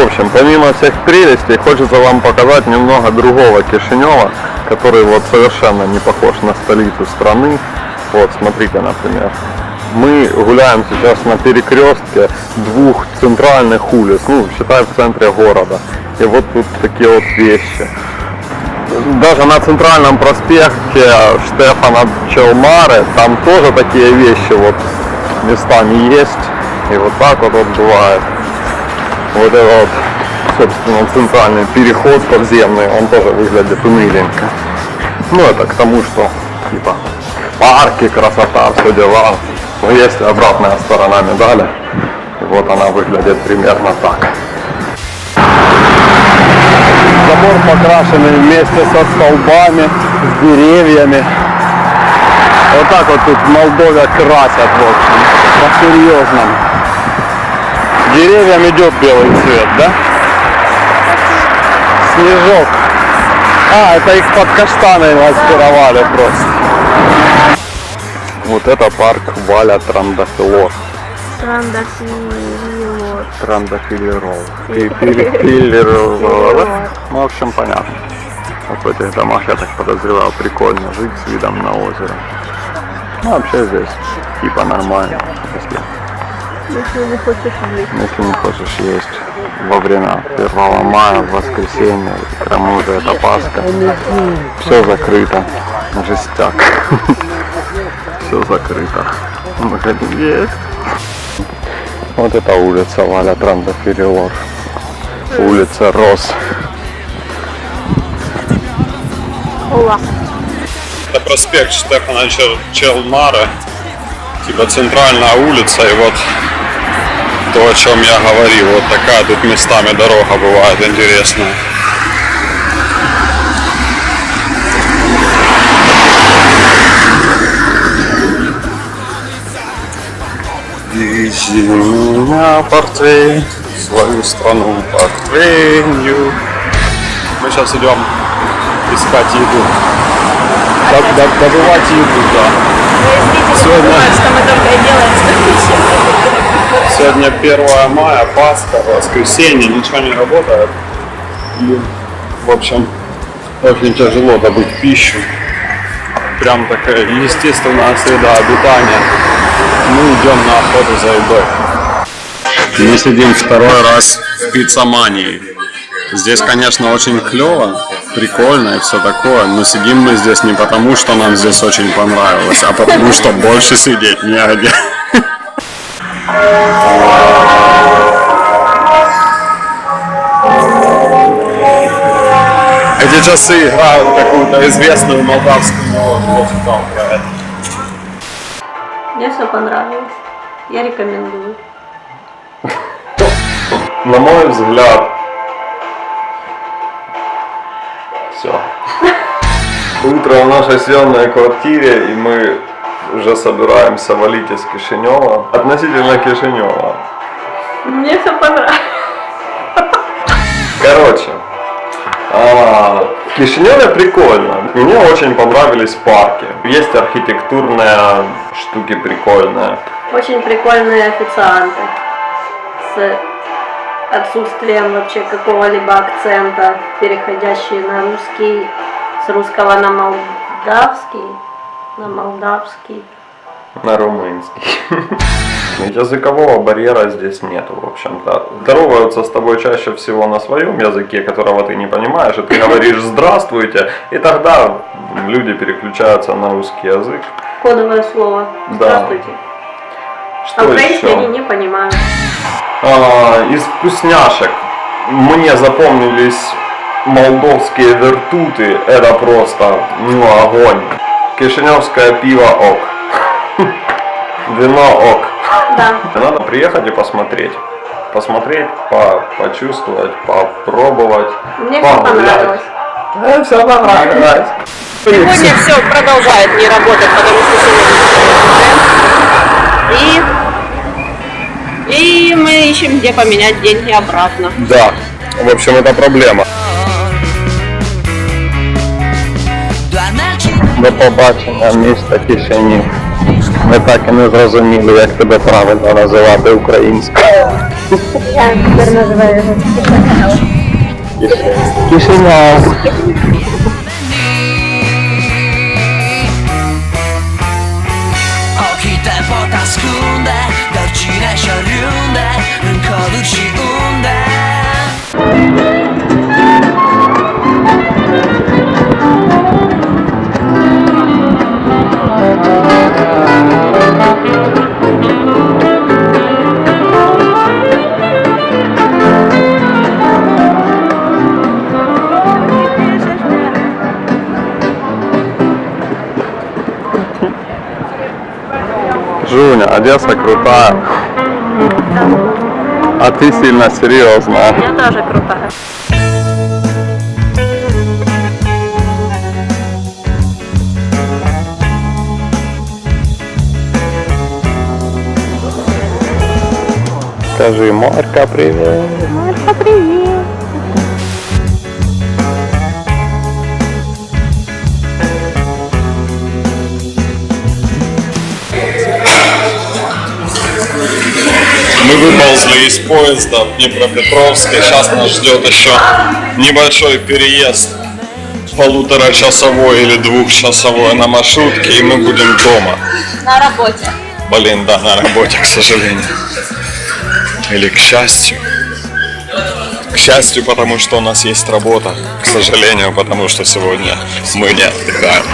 В общем, помимо всех прелестей, хочется вам показать немного другого Кишинева, который вот совершенно не похож на столицу страны. Вот, смотрите, например. Мы гуляем сейчас на перекрестке двух центральных улиц, ну, считай, в центре города. И вот тут такие вот вещи. Даже на центральном проспекте Штефана Челмары, там тоже такие вещи вот местами есть. И вот так вот, вот бывает. Вот это вот, собственно, центральный переход подземный, он тоже выглядит уныленько. Ну, это к тому, что, типа, парки, красота, все дела. Но есть обратная сторона медали. И вот она выглядит примерно так. Забор покрашенный вместе со столбами, с деревьями. Вот так вот тут в Молдове красят, в общем, по-серьезному. Деревьям идет белый цвет, да? Снежок. А, это их под каштаны маскировали просто. Вот это парк Валя Трандафилор. Трандafилор. Трандафилирол. Филлер. Ну, в общем, понятно. Вот в этих домах, я так подозревал, прикольно жить с видом на озеро. Ну, вообще здесь типа нормально, если Если не хочешь есть. Если не хочешь есть во время 1 мая, в воскресенье, и к тому же это Пасха, все закрыто. Жестяк. Все закрыто. Мы хотим есть. Вот эта улица Валя Трандаферилор. Улица Рос. Ола. Это проспект Штефана Чел- Челмара, типа центральная улица, и вот то, о чем я говорил, вот такая тут местами дорога бывает интересная. Вези меня, портвейн, свою страну портвейнью. Мы сейчас идем искать еду. Доб- добывать еду, да. Сегодня, что мы только и делаем, что сегодня 1 мая, Пасха, воскресенье, ничего не работает. И, в общем, очень тяжело добыть пищу. Прям такая естественная среда обитания. Мы идем на охоту за едой. Мы сидим второй раз в пиццамании. Здесь, конечно, очень клево, прикольно и все такое, но сидим мы здесь не потому, что нам здесь очень понравилось, а потому, что больше сидеть негде. Эти часы играют какую-то известную молдавскую мелодию. Мне все понравилось. Я рекомендую. На мой взгляд, Утро в нашей съемной квартире, и мы уже собираемся валить из Кишинева. Относительно Кишинева. Мне все понравилось. Короче, а, в Кишиневе прикольно. Мне очень понравились парки. Есть архитектурные штуки прикольные. Очень прикольные официанты. С отсутствием вообще какого-либо акцента, переходящие на русский, с русского на молдавский, на молдавский. На румынский. Языкового барьера здесь нету, в общем-то. Здороваются с тобой чаще всего на своем языке, которого ты не понимаешь, и ты говоришь «здравствуйте», и тогда люди переключаются на русский язык. Кодовое слово. Да. Здравствуйте. А Что украинский они не понимают. А, из вкусняшек мне запомнились молдовские вертуты. Это просто, ну, огонь. Кишиневское пиво ок. Вино ок. Да. Надо приехать и посмотреть. Посмотреть, по- почувствовать, попробовать. Мне все понравилось. все понравилось. Сегодня все продолжает не работать, потому что сегодня И, и мы ищем, где поменять деньги обратно. Да, в общем, это проблема. До побачення, міста Кишинів. Ми так і не зрозуміли, як тебе правильно називати українською. Я тепер називаю його Кишинев. 起 Жуня, Одесса крутая. А ты сильно серьезная. Я теж крута. Скажи, Марка, привет. Марка, привіт. Выползли из поезда в Днепропетровске. Сейчас нас ждет еще небольшой переезд. Полуторачасовой или двухчасовой на маршрутке, и мы будем дома. На работе. Блин, да, на работе, к сожалению. Или к счастью. К счастью, потому что у нас есть работа. К сожалению, потому что сегодня мы не отдыхаем.